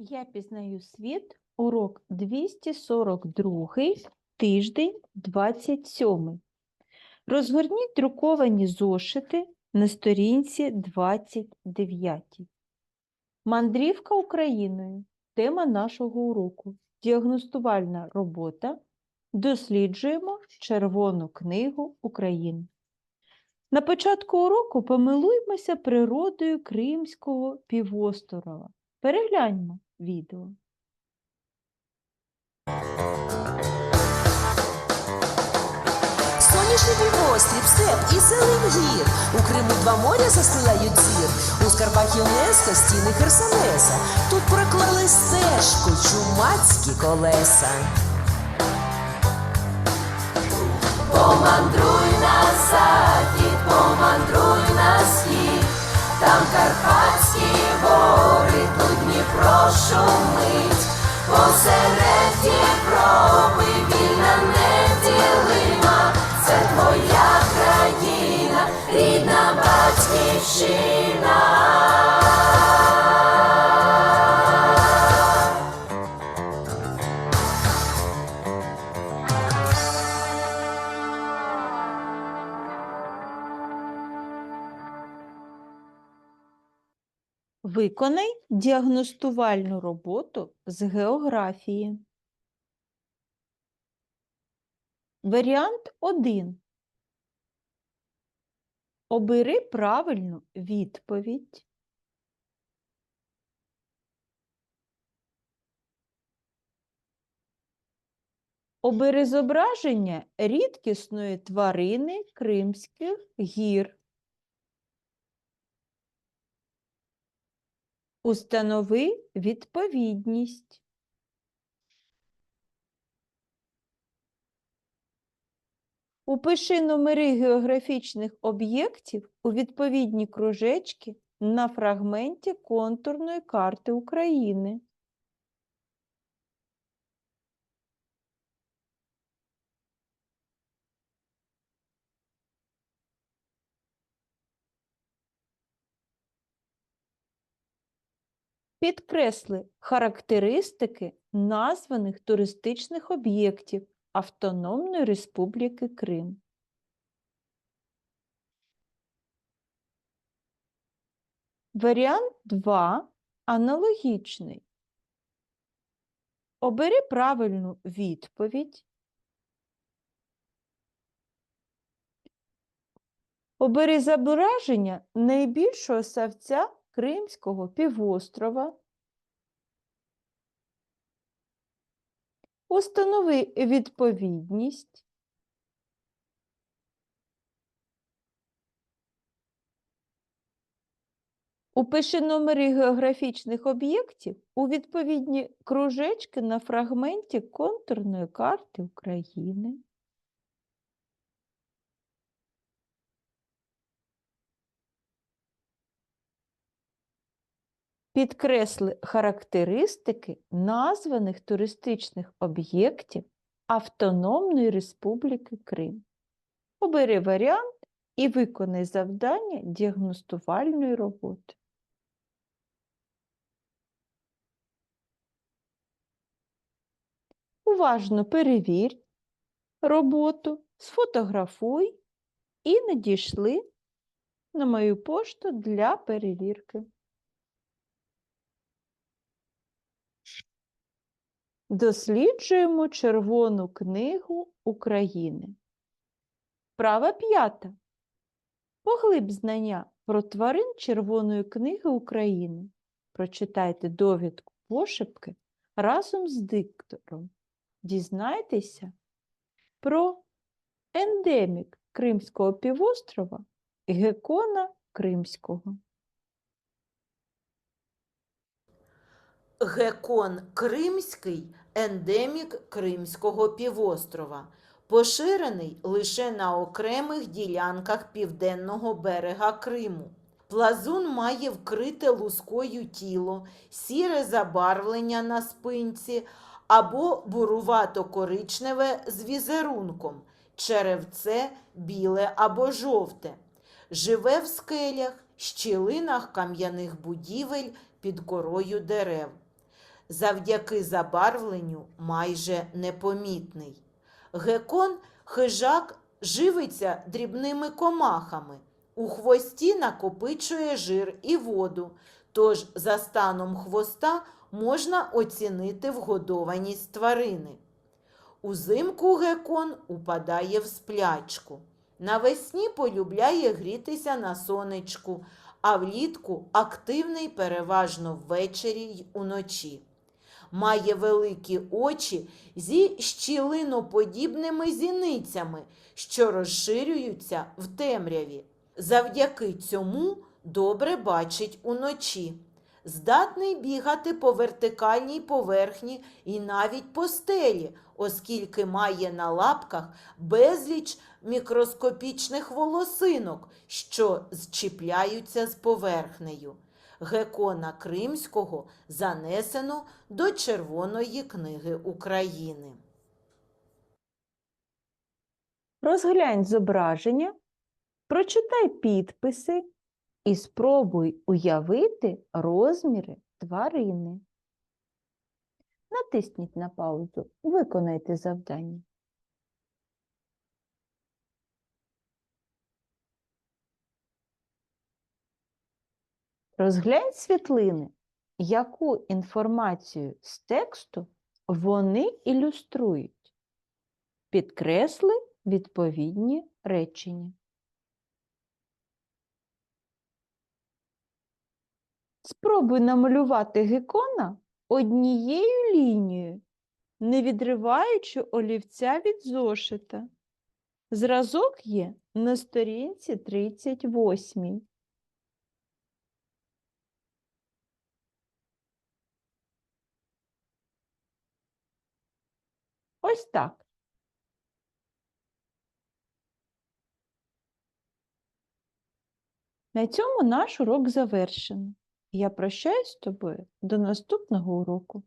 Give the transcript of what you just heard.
Я пізнаю світ, урок 242, тиждень 27. Розгорніть друковані зошити на сторінці 29. Мандрівка Україною. Тема нашого уроку. Діагностувальна робота. Досліджуємо Червону книгу України. На початку уроку помилуймося природою Кримського півострова. Перегляньмо відео. Сонячний півострів, степ і зелень гір. У Криму два моря застилають зір. У скарбах ЮНЕСКО стіни Херсонеса. Тут проклали стежку чумацькі колеса. Помандруй Виконай діагностувальну роботу з географії. Варіант 1. Обери правильну відповідь. Обери зображення рідкісної тварини Кримських гір. Установи відповідність. Упиши номери географічних об'єктів у відповідні кружечки на фрагменті контурної карти України. Підкресли характеристики названих туристичних об'єктів Автономної Республіки Крим. Варіант 2 аналогічний. Обери правильну відповідь. Обери зображення найбільшого савця Кримського півострова. Установи відповідність. Упиши номери географічних об'єктів у відповідні кружечки на фрагменті контурної карти України. Підкресли характеристики названих туристичних об'єктів Автономної Республіки Крим. Обери варіант і виконай завдання діагностувальної роботи. Уважно перевір роботу, сфотографуй і надійшли на мою пошту для перевірки. Досліджуємо Червону книгу України. Права п'ята. Поглиб знання про тварин Червоної книги України. Прочитайте довідку пошепки разом з диктором. Дізнайтеся про ендемік Кримського півострова Гекона Кримського. Гекон Кримський ендемік Кримського півострова, поширений лише на окремих ділянках південного берега Криму. Плазун має вкрите лускою тіло, сіре забарвлення на спинці або бурувато-коричневе з візерунком, черевце біле або жовте. Живе в скелях, щілинах кам'яних будівель під корою дерев. Завдяки забарвленню майже непомітний. Гекон хижак живиться дрібними комахами. У хвості накопичує жир і воду, тож за станом хвоста можна оцінити вгодованість тварини. Узимку гекон упадає в сплячку. Навесні полюбляє грітися на сонечку, а влітку активний переважно ввечері й уночі. Має великі очі зі щілиноподібними зіницями, що розширюються в темряві. Завдяки цьому добре бачить уночі. Здатний бігати по вертикальній поверхні і навіть по стелі, оскільки має на лапках безліч мікроскопічних волосинок, що зчіпляються з поверхнею. Гекона Кримського занесено до Червоної книги України. Розглянь зображення, прочитай підписи і спробуй уявити розміри тварини. Натисніть на паузу, виконайте завдання. Розглянь світлини, яку інформацію з тексту вони ілюструють. Підкресли відповідні речення. Спробуй намалювати гекона однією лінією, не відриваючи олівця від зошита. Зразок є на сторінці 38. Ось так. На цьому наш урок завершено. Я прощаюсь з тобою до наступного уроку.